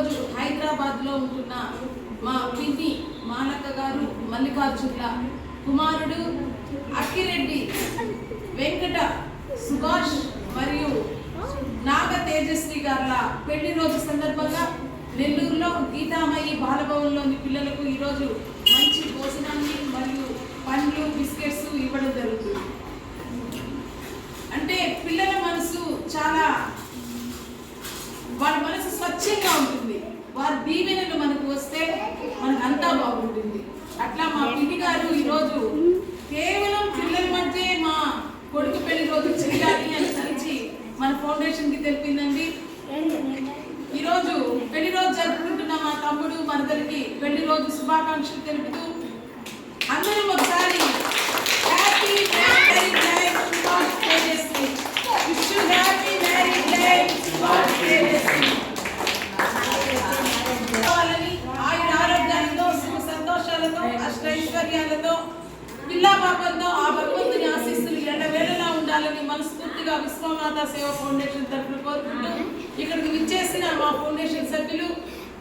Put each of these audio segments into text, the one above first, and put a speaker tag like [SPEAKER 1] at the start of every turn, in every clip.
[SPEAKER 1] ఈరోజు హైదరాబాద్లో ఉంటున్న మా పిన్ని మాలక్క గారు మల్లికార్జునుల కుమారుడు అక్కిరెడ్డి వెంకట సుభాష్ మరియు నాగ తేజస్వి గారుల పెళ్ళి రోజు సందర్భంగా నెల్లూరులో గీతామయి బాలభవన్లోని పిల్లలకు ఈరోజు మంచి భోజనాన్ని మరియు పండ్లు బిస్కెట్స్ ఇవ్వడం జరుగుతుంది. అంటే పిల్లల మనసు చాలా వాళ్ళ మనసు స్వచ్ఛంగా ఉంటుంది. వారి దీవెనలు మనకు వస్తే మనకు అంతా బాగుంటుంది. అట్లా మా పిన్ని గారు ఈరోజు కేవలం పిల్లల మధ్య మా కొడుకు పెళ్ళి రోజు చేయాలి అని తలిచి మన ఫౌండేషన్కి తెలిపిందండి. ఈరోజు పెళ్ళి రోజు జరుపుకుంటున్న మా తమ్ముడు మనందరికి పెళ్ళి రోజు శుభాకాంక్షలు తెలుపుతూ అందరం వాళ్ళని మనస్ఫూర్తిగా విశ్వమాత సేవ ఫౌండేషన్ తరఫున కోరుకుంటూ ఇక్కడికి విచ్చేసిన మా ఫౌండేషన్ సభ్యులు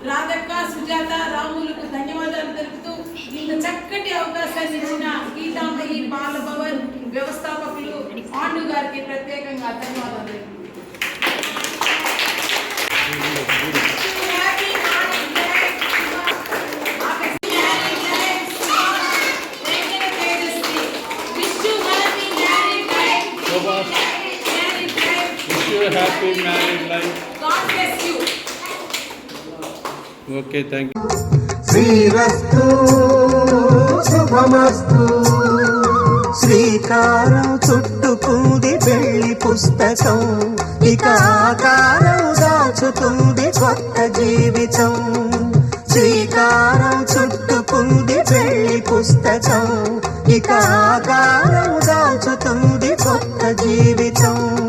[SPEAKER 1] రాధక్క సుజాత రాములకు ధన్యవాదాలు తెలుపుతూ ఇంత చక్కటి అవకాశాన్ని ఇచ్చిన గీతామయి బాలభవన్ వ్యవస్థాపకులు పాండు గారికి ప్రత్యేకంగా ధన్యవాదాలు. Bless you.
[SPEAKER 2] Okay, thank you.
[SPEAKER 3] శ్రీరస్తు శుభమస్తు. శ్రీకారం చుట్టుకుంది పెళ్ళి పుస్తకం. ఇక ఆకారం దాచుతుంది కొత్త జీవితం. శ్రీకారం చుట్టుకుంది పెళ్ళి పుస్తకం. ఇక ఆకారం దాచుతుంది కొత్త జీవితం.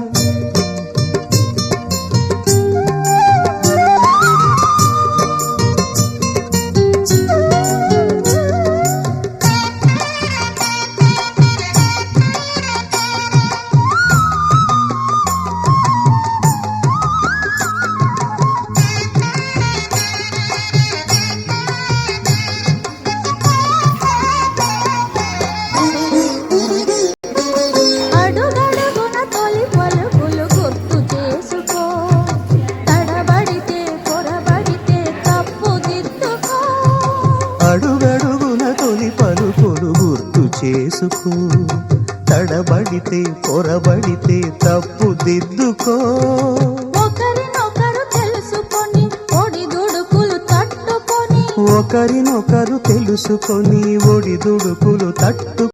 [SPEAKER 3] చేసుకో. తడబడితే పొరబడితే తప్పు దిద్దుకో.
[SPEAKER 4] ఒకరినొకరు తెలుసుకొని ఒడిదుడుకులు తట్టుకొని.
[SPEAKER 3] ఒకరినొకరు తెలుసుకొని ఒడిదుడుకులు తట్టు